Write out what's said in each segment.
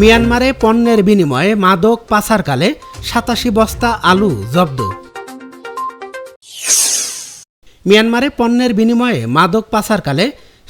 মিয়ানমারে পণ্যের বিনিময়ে মাদক পাচারকালে সাতাশি বস্তা আলু জব্দ। মিয়ানমারে পণ্যের বিনিময়ে মাদক পাচারকালে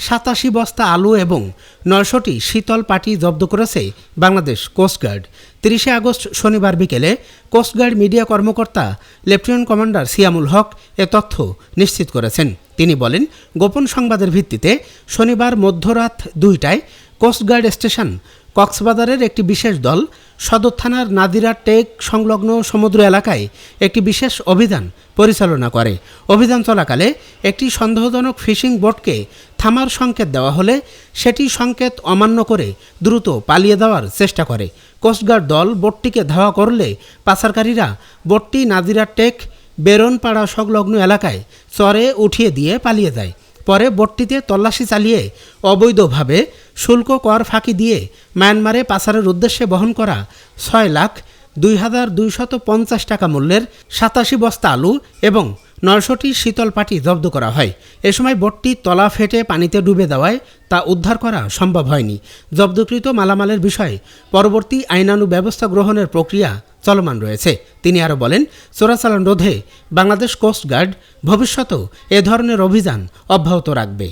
সাতাশি বস্তা আলু এবং নয়শোটি শীতল পাটি জব্দ করেছে বাংলাদেশ কোস্টগার্ড তিরিশে আগস্ট শনিবার বিকেলে কোস্টগার্ড মিডিয়া কর্মকর্তা লেফটেন্যান্ট কমান্ডার সিয়ামুল হক এ তথ্য নিশ্চিত করেছেন। তিনি বলেন, গোপন সংবাদের ভিত্তিতে শনিবার মধ্যরাত দুইটায় কোস্টগার্ড স্টেশন কক্সবাজারের একটি বিশেষ দল সদর থানার নাদিরা টেক সংলগ্ন সমুদ্র এলাকায় একটি বিশেষ অভিযান পরিচালনা করে। অভিযান চলাকালে একটি সন্দেহজনক ফিশিং বোটকে থামার সংকেত দেওয়া হলে সেটি সংকেত অমান্য করে দ্রুত পালিয়ে দেওয়ার চেষ্টা করে। কোস্টগার্ড দল বোটটিকে ধাওয়া করলে পাচারকারীরা বোটটি নাদিরা টেক বেরনপাড়া সংলগ্ন এলাকায় চরে উঠিয়ে দিয়ে পালিয়ে যায়। পরে বোটটিতে তল্লাশি চালিয়ে অবৈধভাবে শুল্ক কর ফাঁকি দিয়ে মায়ানমারে পাচারের উদ্দেশ্যে বহন করা ছয় লাখ দুই হাজার দুইশত পঞ্চাশ টাকা মূল্যের সাতাশি বস্তা আলু এবং নয়শোটি শীতল পাটি জব্দ করা হয়। এ সময় বোটটি তলা ফেটে পানিতে ডুবে দেওয়ায় তা উদ্ধার করা সম্ভব হয়নি। জব্দকৃত মালামালের বিষয়ে পরবর্তী আইনানু ব্যবস্থা গ্রহণের প্রক্রিয়া চলমান রয়েছে। তিনি আরও বলেন, চোরাচালান রোধে বাংলাদেশ কোস্টগার্ড ভবিষ্যতেও এ ধরনের অভিযান অব্যাহত রাখবে।